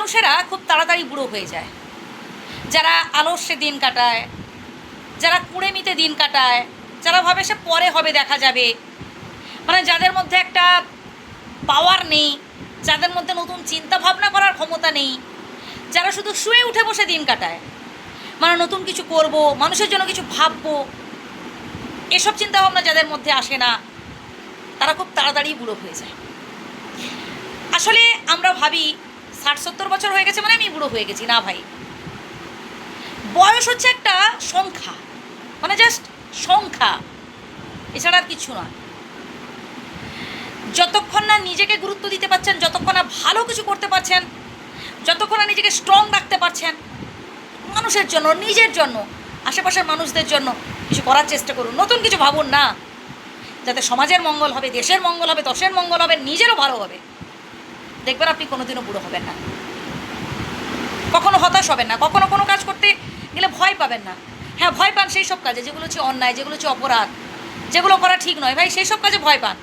মানুষেরা খুব তাড়াতাড়ি বুড়ো হয়ে যায়। যারা আলস্যে দিন কাটায়, যারা কুড়েমিতে দিন কাটায়, যারা ভাবে সে পরে হবে দেখা যাবে। মানে যাদের মধ্যে একটা পাওয়ার নেই, যাদের মধ্যে নতুন চিন্তা ভাবনা করার ক্ষমতা নেই, যারা শুধু শুয়ে উঠে বসে দিন কাটায়। মানে নতুন কিছু করব, মানুষের জন্য কিছু ভাববো, এসব চিন্তা ভাবনা যাদের মধ্যে আসে না, তারা খুব তাড়াতাড়ি বুড়ো হয়ে যায়। আসলে আমরা ভাবি ষাট সত্তর বছর হয়ে গেছে মানে আমি বুড়ো হয়ে গেছি, না ভাই। বয়স হচ্ছে একটা সংখ্যা মানে জাস্ট সংখ্যা, এছাড়া আর কিছু নয়। যতক্ষণ না নিজেকে গুরুত্ব দিতে পারছেন, যতক্ষণ না ভালো কিছু করতে পারছেন, যতক্ষণ না নিজেকে স্ট্রং রাখতে পারছেন, মানুষের জন্য, নিজের জন্য, আশেপাশের মানুষদের জন্য কিছু করার চেষ্টা করুন, নতুন কিছু ভাবুন না। যাতে সমাজের মঙ্গল হবে, দেশের মঙ্গল হবে, দশের মঙ্গল হবে, নিজেরও ভালো হবে। দেখবেন আপনি কোনোদিনও বুড়ো হবেন না। কখনো হতাশ হবেন না, কখনো কোনো কাজ করতে গেলে ভয় পাবেন না। হ্যাঁ ভয় পান সেই সব কাজে, যেগুলো হচ্ছে অন্যায়, যেগুলো হচ্ছে অপরাধ, যেগুলো করা ঠিক নয়। ভাই, সেই সব কাজে ভয় পান।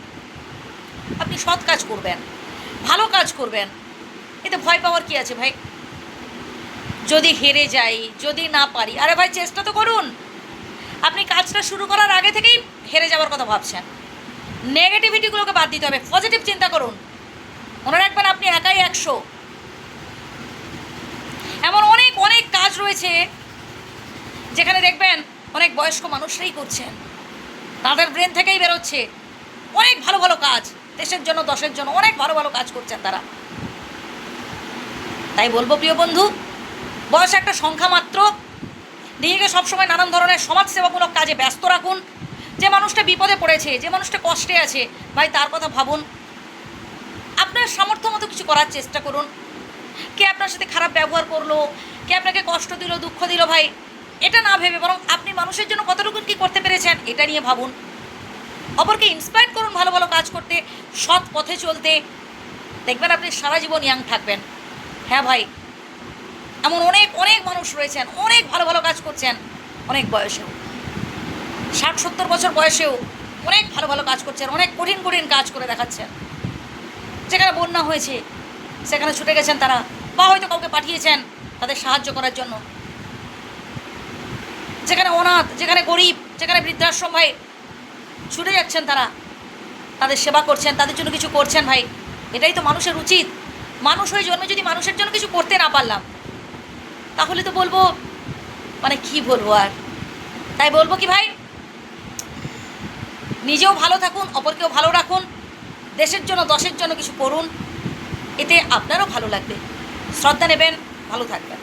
আপনি সৎ কাজ করবেন, ভালো কাজ করবেন। এতে ভয় পাওয়ার কি আছে ভাই? যদি হেরে যাই, যদি না পারি, আরে ভাই, চেষ্টা তো করুন। আপনি কাজটা শুরু করার আগে থেকেই হেরে যাওয়ার কথা ভাবছেন। নেগেটিভিটিগুলোকে বাদ দিতে হবে পজিটিভ চিন্তা করুন। মনে রাখবেন আপনি একাই একশো। এমন অনেক অনেক কাজ রয়েছে যেখানে দেখবেন অনেক বয়স্ক মানুষরাই করছেন। তাদের ব্রেন থেকেই বেরোচ্ছে। অনেক ভালো ভালো কাজ, দেশের জন্য, দশের জন্য অনেক ভালো ভালো কাজ করছেন তারা। তাই বলব, প্রিয় বন্ধু, বয়স একটা সংখ্যা মাত্র। নিজেকে সবসময় নানান ধরনের সমাজসেবামূলক কাজে ব্যস্ত রাখুন। যে মানুষটা বিপদে পড়েছে, যে মানুষটা কষ্টে আছে, ভাই তার কথা ভাবুন। আপনার সামর্থ্য মতো কিছু করার চেষ্টা করুন। কে আপনার সাথে খারাপ ব্যবহার করল, কে আপনাকে কষ্ট দিল, দুঃখ দিল ভাই, এটা না ভেবে বরং আপনি মানুষের জন্য কতটুকু কী করতে পেরেছেন, এটা নিয়ে ভাবুন। অপরকে ইন্সপায়ার করুন ভালো ভালো কাজ করতে, সৎ পথে চলতে। দেখবেন আপনি সারা জীবন ইয়াং থাকবেন। হ্যাঁ ভাই, এমন অনেক অনেক মানুষ রয়েছেন, অনেক ভালো ভালো কাজ করছেন, অনেক বয়সেও। ষাট, সত্তর বছর বয়সেও অনেক ভালো ভালো কাজ করছেন, অনেক কঠিন কঠিন কাজ করে দেখাচ্ছেন। যেখানে বন্যা হয়েছে, সেখানে ছুটে গেছেন তারা। বা হয়তো কাউকে পাঠিয়েছেন তাদের সাহায্য করার জন্য। যেখানে অনাথ, যেখানে গরিব, যেখানে বৃদ্ধাশ্রম ভাই, ছুটে যাচ্ছেন তারা। তাদের সেবা করছেন, তাদের জন্য কিছু করছেন ভাই। এটাই তো মানুষের উচিত। মানুষ হয়ে জন্মে যদি মানুষের জন্য কিছু করতে না পারলাম, তাহলে তো বলব মানে কি বলব আর? তাই বলব কি ভাই? নিজেও ভালো থাকুন, অপরকেও ভালো রাখুন। দেশের জন্য দশের জন্য কিছু করুন এতে আপনারও ভালো লাগবে। শ্রদ্ধা নেবেন ভালো থাকবেন।